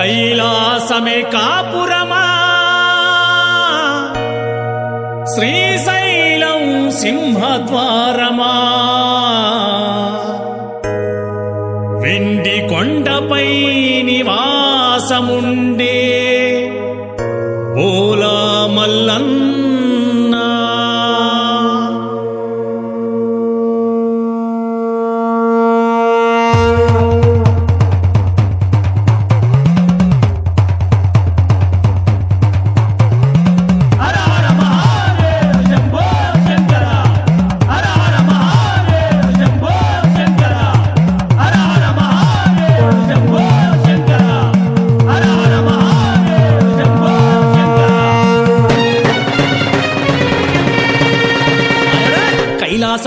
కైలాసమే కాపురమా? శ్రీశైలం సింహద్వారమా? వెండి కొండపై నివాసముండే బోల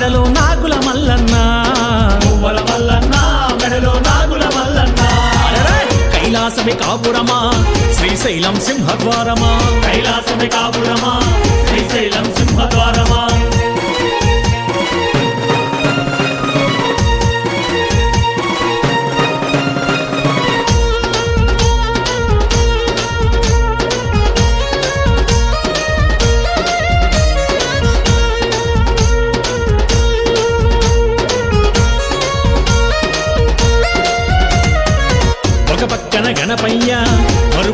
మెడలో నాగుల మల్లన్న. పువ్వల మల్లన్న మెడలో నాగుల మల్లన్న! కైలాసమే కాపురమా? శ్రీశైలం సింహద్వారమా? కైలాసమే కాపురమా? శ్రీశైలం సింహద్వారమా?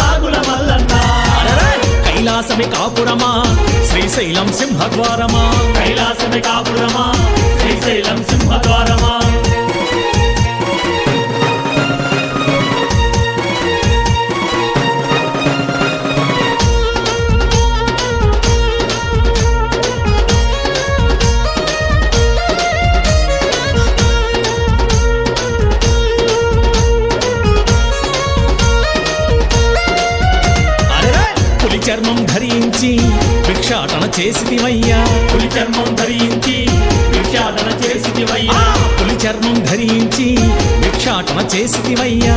నాగుల మల్లన్న! కైలాసమే కాపురమా? శ్రీశైలం సింహద్వారమా? కైలాసమే కాపురమా? శ్రీశైలం సింహద్వారమా? ధరించి భిక్షాటన చేసిదివయ్యా పులి చర్మం ధరించి భిక్షాటన చేసిదివయ్యా! పులి చర్మం ధరించి భిక్షాటన చేసిదివయ్యా